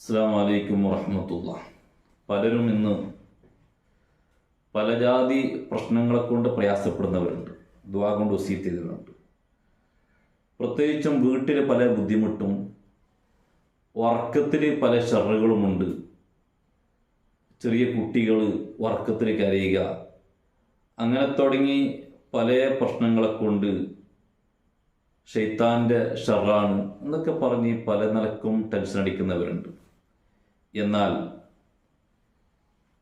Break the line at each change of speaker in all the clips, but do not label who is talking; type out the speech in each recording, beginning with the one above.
അസ്സാം വലൈക്കും വറഹമത്തുള്ള. പലരും ഇന്ന് പല ജാതി പ്രശ്നങ്ങളെ കൊണ്ട് പ്രയാസപ്പെടുന്നവരുണ്ട്. ദ്വാ കൊണ്ട് വസീത്ത് ചെയ്തവരുണ്ട് പ്രത്യേകിച്ചും വീട്ടിൽ പല ബുദ്ധിമുട്ടും വർക്കത്തിൽ പല ഷറുകളുമുണ്ട്. ചെറിയ കുട്ടികൾ വർക്കത്തിൽ കരയുക അങ്ങനെ തുടങ്ങി പല പ്രശ്നങ്ങളെ കൊണ്ട് ഷെയ്ത്താന്റെ ഷറാണ് എന്നൊക്കെ പറഞ്ഞ് പല നിലക്കും ടെൻഷൻ അടിക്കുന്നവരുണ്ട്. എന്നാൽ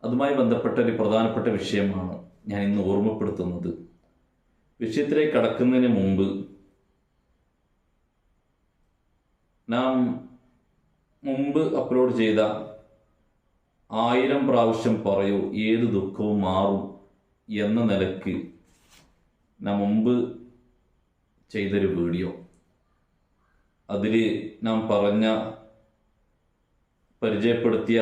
അതുമായി ബന്ധപ്പെട്ട ഒരു പ്രധാനപ്പെട്ട വിഷയമാണ് ഞാൻ ഇന്ന് ഓർമ്മപ്പെടുത്തുന്നത്. വിഷയത്തിലേക്ക് കടക്കുന്നതിന് മുമ്പ് നാം മുമ്പ് അപ്ലോഡ് ചെയ്ത ആയിരം പ്രാവശ്യം പറയൂ ഏത് ദുഃഖവും മാറും എന്ന നിലയ്ക്ക് നാം മുമ്പ് ചെയ്തൊരു വീഡിയോ. അതിൽ നാം പറഞ്ഞ പരിചയപ്പെടുത്തിയ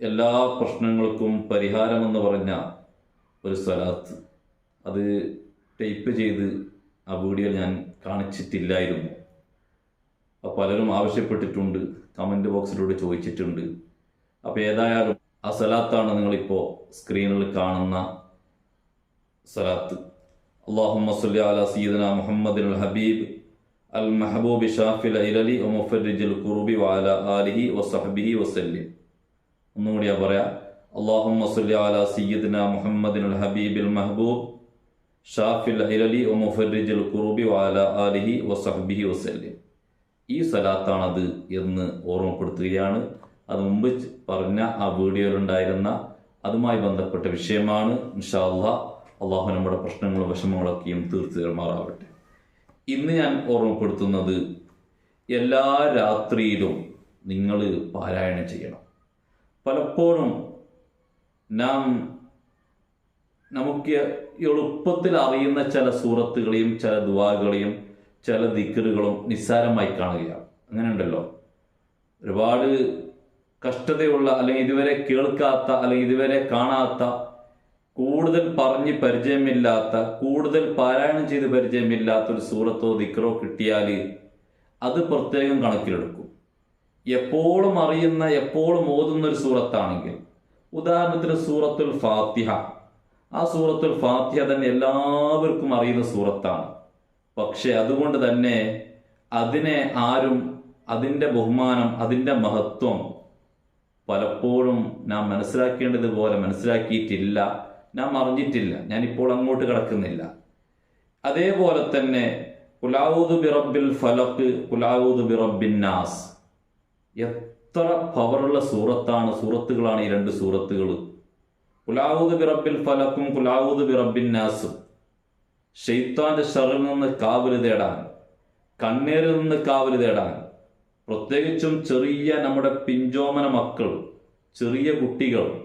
എല്ലാ പ്രശ്നങ്ങൾക്കും പരിഹാരമെന്ന് പറഞ്ഞ ഒരു സ്ഥലത്ത് അത് ടൈപ്പ് ചെയ്ത് ആ വീഡിയോ ഞാൻ കാണിച്ചിട്ടില്ലായിരുന്നു. അപ്പോൾ പലരും ആവശ്യപ്പെട്ടിട്ടുണ്ട് കമന്റ് ബോക്സിലൂടെ ചോദിച്ചിട്ടുണ്ട്. അപ്പോൾ ഏതായാലും ആ സലാത്താണ് നിങ്ങളിപ്പോൾ സ്ക്രീനിൽ കാണുന്ന സലാത്ത്. അള്ളാഹു സല്ലി അല സീദന മുഹമ്മദിൻ ഹബീബ്. അൽ മെഹബൂബ് ഷാഫിൽ ومفرج الكروب وعلى വാല ആലിഹി وسلم വസല്ലിം بريا اللهم صل على سيدنا محمد الحبيب المحبوب ഹബീബിൽ മെഹബൂബ് ഷാഫിൽ الكروب وعلى കുറുബി وصحبه ആലിഹി ഈ സലാത്താണത് എന്ന് ഓർമ്മപ്പെടുത്തുകയാണ്. അത് മുമ്പ് പറഞ്ഞ ആ വീഡിയോയിലുണ്ടായിരുന്ന അതുമായി ബന്ധപ്പെട്ട വിഷയമാണ്. ഇൻഷാ അള്ളാഹു നമ്മുടെ പ്രശ്നങ്ങളും വിഷമങ്ങളൊക്കെയും തീർത്തു മാറാവട്ടെ ഇന്ന് ഞാൻ ഓർമ്മപ്പെടുത്തുന്നത് എല്ലാ രാത്രിയിലും നിങ്ങൾ പാരായണം ചെയ്യണം. പലപ്പോഴും നാം നമുക്ക് എളുപ്പത്തിൽ അറിയുന്ന ചില സൂറത്തുകളെയും ചില ദുവാകളെയും ചില ദിക്കറുകളും നിസ്സാരമായി കാണുകയാണ്. അങ്ങനെ ഉണ്ടല്ലോ ഒരുപാട് കഷ്ടതയുള്ള അല്ലെങ്കിൽ ഇതുവരെ കേൾക്കാത്ത അല്ലെങ്കിൽ ഇതുവരെ കാണാത്ത കൂടുതൽ പറഞ്ഞ് പരിചയമില്ലാത്ത കൂടുതൽ പാരായണം ചെയ്ത് പരിചയമില്ലാത്ത ഒരു സൂറത്തോ ദിക്റോ കിട്ടിയാൽ അത് പ്രത്യേകം കണക്കിലെടുക്കും. എപ്പോഴും അറിയുന്ന എപ്പോഴും ഓതുന്ന ഒരു സൂറത്താണെങ്കിൽ ഉദാഹരണത്തിന് സൂറത്തുൽ ഫാത്തിഹ. ആ സൂറത്തുൽ ഫാത്തിഹ തന്നെ എല്ലാവർക്കും അറിയുന്ന സൂറത്താണ്. പക്ഷെ അതുകൊണ്ട് തന്നെ അതിനെ ആരും അതിന്റെ ബഹുമാനം അതിന്റെ മഹത്വം പലപ്പോഴും നാം മനസ്സിലാക്കേണ്ടതുപോലെ മനസ്സിലാക്കിയിട്ടില്ല. നാം അറിഞ്ഞിട്ടില്ല ഞാനിപ്പോൾ അങ്ങോട്ട് കിടക്കുന്നില്ല. അതേപോലെ തന്നെ കുലാവൂദ് ബിറബിൽ ഫലക്ക് കുലാവൂദ് ബിറബിൻ നാസ്. എത്ര പവറുള്ള സൂറത്താണ് സൂറത്തുകളാണ് ഈ രണ്ട് സൂറത്തുകൾ. കുലാവൂദ് ബിറബിൽ ഫലക്കും കുലാവൂദ് ബിറബിൻ നാസും. ഷെയ്ത്താന്റെ ഷറിൽ നിന്ന് കാവൽ തേടാൻ കണ്ണീരിൽ നിന്ന് കാവൽ തേടാൻ പ്രത്യേകിച്ചും ചെറിയ നമ്മുടെ പിഞ്ചോമന മക്കൾ ചെറിയ കുട്ടികൾ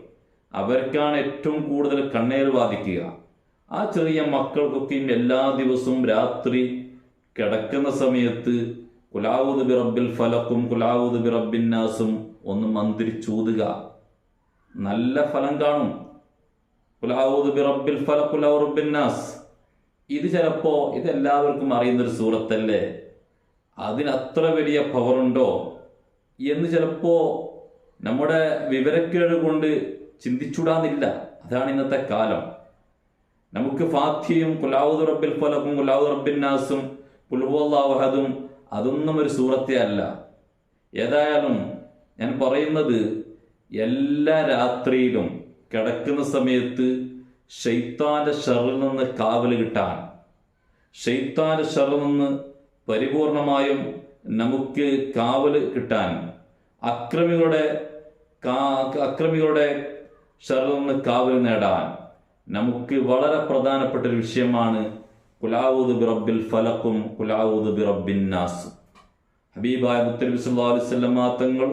അവർക്കാണ് ഏറ്റവും കൂടുതൽ കണ്ണീർ ബാധിക്കുക ആ ചെറിയ മക്കൾക്കൊക്കെയും എല്ലാ ദിവസവും രാത്രി കിടക്കുന്ന സമയത്ത് കുലാവുദ് ബിറബിൽ ഫലക്കും കുലാവുദ് ബിറബിന്നാസും ഒന്ന് മന്ത്രിച്ചൂതുക. നല്ല ഫലം കാണും. കുലാവുദ് ബിറബിൽ ഫല ഇത് നാസ് ഇത് ചിലപ്പോ ഇതെല്ലാവർക്കും അറിയുന്നൊരു സൂറത്തല്ലേ? അതിനത്ര വലിയ പവറുണ്ടോ എന്ന് ചിലപ്പോ നമ്മുടെ വിവരക്കേട് കൊണ്ട് ചിന്തിച്ചുടാന്നില്ല. അതാണ് ഇന്നത്തെ കാലം. നമുക്ക് ഫാത്തിയും കുലാവുദ് റബ്ബിൽ ഫലക്കും കുലാവുദ് റബ്ബിൻ നാസും കുൽഹുല്ലാഹദും അതൊന്നും ഒരു സൂറത്തെ അല്ല. ഏതായാലും ഞാൻ പറയുന്നത് എല്ലാ രാത്രിയിലും കിടക്കുന്ന സമയത്ത് ഷെയ്ത്താന്റെ ഷറിൽ നിന്ന് കാവൽ കിട്ടാൻ ഷെയ്ത്താന്റെ ഷറിൽ നിന്ന് പരിപൂർണമായും നമുക്ക് കാവൽ കിട്ടാൻ അക്രമികളുടെ അക്രമികളുടെ ഷറിൽ കാവൽ നേടാൻ നമുക്ക് വളരെ പ്രധാനപ്പെട്ട ഒരു വിഷയമാണ് കുലാവൂദ് ബിറബിൽ ഫലക്കും കുലാവൂദ് ബിറബിൻ നാസും ഹബീബായ മുത്തലബി സല്ലാ തങ്ങൾ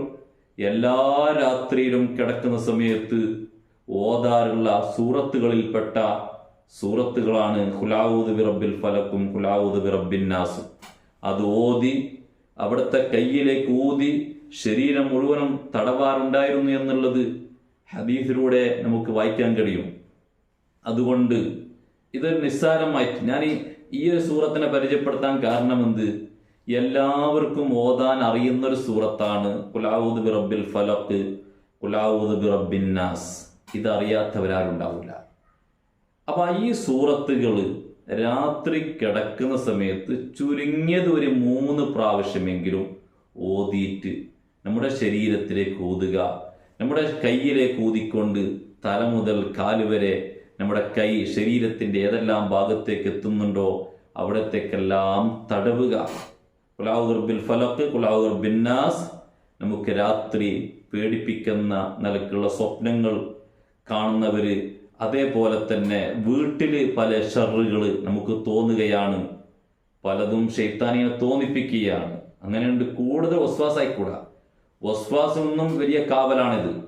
എല്ലാ രാത്രിയിലും കിടക്കുന്ന സമയത്ത് ഓതാറുള്ള സൂറത്തുകളിൽപ്പെട്ട സൂറത്തുകളാണ് കുലാവൂദ് ബിറബിൽ ഫലക്കും കുലാവൂദ് ബിറബിൻ നാസും അത് ഓതി അവിടുത്തെ കയ്യിലേക്ക് ഊതി ശരീരം മുഴുവനും തടവാറുണ്ടായിരുന്നു എന്നുള്ളത് ഹദീസിലൂടെ നമുക്ക് വായിക്കാൻ കഴിയും. അതുകൊണ്ട് ഇതൊരു നിസ്സാരമായിട്ട് ഞാൻ ഈ ഒരു സൂറത്തിനെ പരിചയപ്പെടുത്താൻ കാരണമെന്ത്? എല്ലാവർക്കും ഓതാൻ അറിയുന്ന ഒരു സൂറത്താണ്. കുലാവൂദ് ബി റബ്ബിൽ ഫലക്ക് കുലാവൂദ് ബി റബ്ബിൻ നാസ്. ഇതറിയാത്തവരാരുണ്ടാവില്ല. അപ്പൊ ഈ സൂറത്തുകൾ രാത്രി കിടക്കുന്ന സമയത്ത് ചുരുങ്ങിയത് ഒരു മൂന്ന് പ്രാവശ്യമെങ്കിലും ഓതിയിട്ട് നമ്മുടെ ശരീരത്തിലേക്ക് ഊതുക നമ്മുടെ കയ്യിലേക്ക് ഊതിക്കൊണ്ട് തല മുതൽ കാൽ വരെ നമ്മുടെ കൈ ശരീരത്തിന്റെ ഏതെല്ലാം ഭാഗത്തേക്ക് എത്തുന്നുണ്ടോ അവിടത്തേക്കെല്ലാം തടവുക. കുലാവുദർബിൽ ഫലക്ക് കുലാവുർ ബിന്നാസ് നമുക്ക് രാത്രി പേടിപ്പിക്കുന്ന നിലക്കുള്ള സ്വപ്നങ്ങൾ കാണുന്നവർ അതേപോലെ തന്നെ വീട്ടിൽ പല ഷറുകൾ നമുക്ക് തോന്നുകയാണ്. പലതും ഷെയ്ത്താനിയെ തോന്നിപ്പിക്കുകയാണ്. അങ്ങനെയുണ്ട് കൂടുതൽ വസ്വാസായിക്കൂടാ വസ്വാസൊന്നും വലിയ കാവലാണിത്.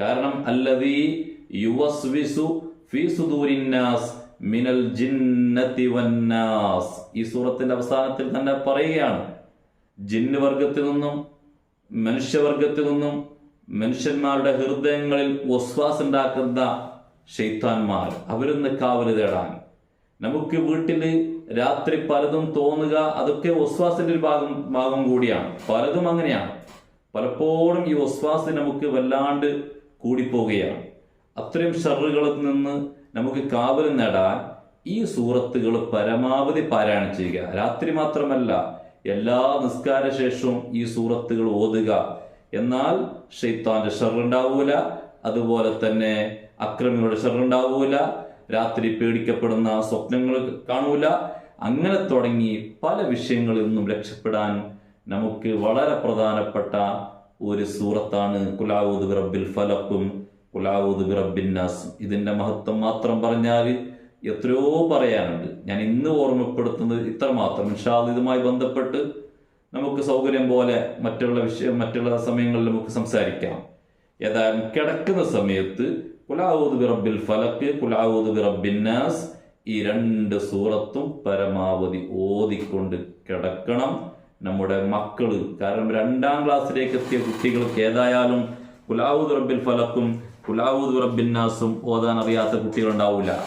കാരണം അല്ലതി യുവസ്വിസു ഫീ സുദൂരിന്നാസ് മിനൽ ജിന്നതി വന്നാസ്. ഈ സൂറത്തിന്റെ അവസാനത്തിൽ തന്നെ പറയുകയാണ്. ജിന്ന് വർഗത്തിൽ നിന്നും മനുഷ്യവർഗത്തിൽ നിന്നും മനുഷ്യന്മാരുടെ ഹൃദയങ്ങളിൽ വസ്വാസ് ഉണ്ടാക്കുന്ന ഷെയ്ത്താന്മാർ അവരൊന്ന് കാവൽ തേടാൻ. നമുക്ക് വീട്ടിൽ രാത്രി പലതും തോന്നുക അതൊക്കെ ഒസ്വാസിന്റെ ഒരു ഭാഗം ഭാഗം കൂടിയാണ്. പലതും അങ്ങനെയാണ്. പലപ്പോഴും ഈ ഒസ്വാസ് നമുക്ക് വല്ലാണ്ട് കൂടിപ്പോവുകയാണ്. അത്രയും ഷറുകളിൽ നിന്ന് നമുക്ക് കാവൽ നേടാൻ ഈ സൂറത്തുകൾ പരമാവധി പാരായണം ചെയ്യുക. രാത്രി മാത്രമല്ല എല്ലാ നിസ്കാര ശേഷവും ഈ സൂറത്തുകൾ ഓതുക. എന്നാൽ ഷെയ്ത്താന്റെ ഷറുണ്ടാവൂല അതുപോലെ തന്നെ അക്രമികളുടെ ഷറുണ്ടാവൂല രാത്രി പേടിക്കപ്പെടുന്ന സ്വപ്നങ്ങൾ കാണൂല. അങ്ങനെ തുടങ്ങി പല വിഷയങ്ങളിൽ നിന്നും രക്ഷപ്പെടാൻ നമുക്ക് വളരെ പ്രധാനപ്പെട്ട ഒരു സൂറത്താണ്. കുലാവൂദ് ബിറബിൽ ഫലക്കും കുലാവൂദ് ബിറബിൻ നാസും. ഇതിന്റെ മഹത്വം മാത്രം പറഞ്ഞാൽ എത്രയോ പറയാനുണ്ട്. ഞാൻ ഇന്ന് ഓർമ്മപ്പെടുത്തുന്നത് ഇത്ര മാത്രം ഇൻഷാൽ ഇതുമായി ബന്ധപ്പെട്ട് നമുക്ക് സൗകര്യം പോലെ മറ്റുള്ള വിഷയം മറ്റുള്ള സമയങ്ങളിൽ നമുക്ക് സംസാരിക്കാം. ഏതായാലും കിടക്കുന്ന സമയത്ത് കുലാവൂദ് ബിറബിൽ ഫലക്ക് കുലാവൂദ് ബിറബിൻ നാസ് ഈ രണ്ട് സൂറത്തും പരമാവധി ഓതിക്കൊണ്ട് കിടക്കണം. നമ്മുടെ മക്കൾ. കാരണം രണ്ടാം ക്ലാസ്സിലേക്ക് എത്തിയ കുട്ടികൾക്ക് ഏതായാലും കുലാവൂദ് റബ്ബിൽ ഫലക്കും കുലാവൂദ് റബ്ബിൻ നാസും ഓതാൻ അറിയാത്ത കുട്ടികളുണ്ടാവില്ല.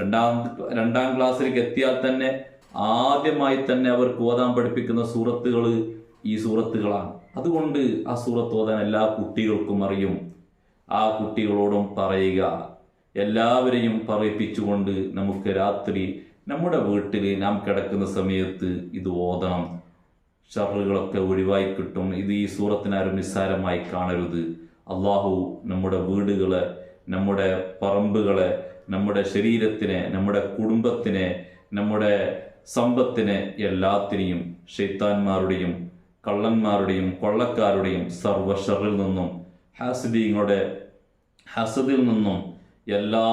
രണ്ടാം രണ്ടാം ക്ലാസ്സിലേക്ക് എത്തിയാൽ തന്നെ ആദ്യമായി തന്നെ അവർക്ക് ഓതാൻ പഠിപ്പിക്കുന്ന സൂറത്തുകൾ ഈ സൂറത്തുകളാണ്. അതുകൊണ്ട് ആ സൂറത്ത് ഓതാൻ എല്ലാ കുട്ടികൾക്കും അറിയും. ആ കുട്ടികളോടും പറയുക. എല്ലാവരെയും പറയിപ്പിച്ചുകൊണ്ട് നമുക്ക് രാത്രി നമ്മുടെ വീട്ടിൽ നാം കിടക്കുന്ന സമയത്ത് ഇത് ഓതണം. ഷറുകളൊക്കെ ഒഴിവായി കിട്ടും. ഇത് ഈ സൂറത്തിനാരും നിസ്സാരമായി കാണരുത്. അള്ളാഹു നമ്മുടെ വീടുകളെ നമ്മുടെ പറമ്പുകളെ നമ്മുടെ ശരീരത്തിനെ നമ്മുടെ കുടുംബത്തിനെ നമ്മുടെ സമ്പത്തിനെ എല്ലാത്തിനെയും ഷെയ്ത്താന്മാരുടെയും കള്ളന്മാരുടെയും കൊള്ളക്കാരുടെയും സർവ ഷറിൽ നിന്നും ഹാസിദീങ്ങളുടെ ഹസദിൽ നിന്നും എല്ലാ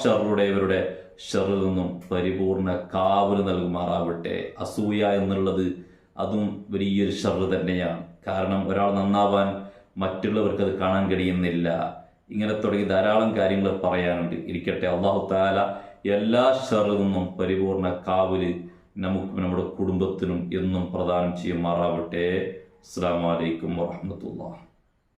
ഷറുടേവരുടെ ഷറിൽ നിന്നും പരിപൂർണ കാവൽ നൽകുമാറാവട്ടെ. അസൂയ എന്നുള്ളത് അതും വലിയൊരു ഷറ് തന്നെയാണ് കാരണം ഒരാൾ നന്നാവാൻ മറ്റുള്ളവർക്ക് അത് കാണാൻ കഴിയുന്നില്ല. ഇങ്ങനെ തുടങ്ങി ധാരാളം കാര്യങ്ങൾ പറയാനുണ്ട്. ഇരിക്കട്ടെ അള്ളാഹു താല എല്ലാ ഷറിൽ പരിപൂർണ കാവൽ നമുക്ക് നമ്മുടെ കുടുംബത്തിനും എന്നും പ്രദാനം ചെയ്യുമാറാവട്ടെ. അസ്സാം വലൈക്കും വാഹമത്തുള്ള